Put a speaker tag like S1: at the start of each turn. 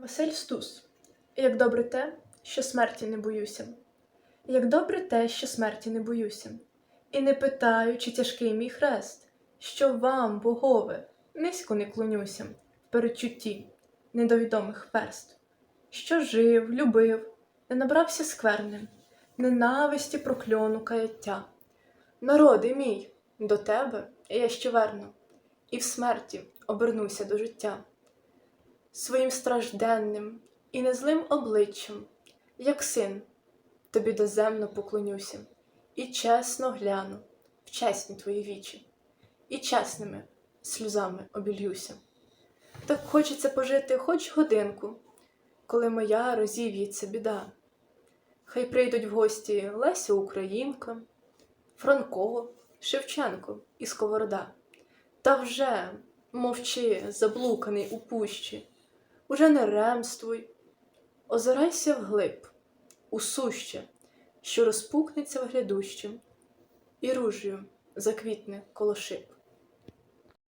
S1: Василь Стус. Як добре те, що смерті не боюся. Як добре те, що смерті не боюся. І не питаю, чи тяжкий мій хрест, що вам, богове, низько не клонюся в передчутті недовідомих перст, що жив, любив, не набрався скверним, ненависті прокльону каяття. Народи мій, до тебе я ще верну, і в смерті обернуся до життя своїм стражденним і незлим обличчям, як син, тобі доземно поклонюся, і чесно гляну в чесні твої вічі, і чесними сльозами обільюся. Так хочеться пожити хоч годинку, коли моя розів'ється біда. Хай прийдуть в гості Леся Українка, Франко, Шевченко і Сковорода. Та вже мовчи, заблуканий у пущі, уже не ремствуй, озирайся вглиб, у суще, що розпукнеться в глядущем, і ружею заквітне коло шип.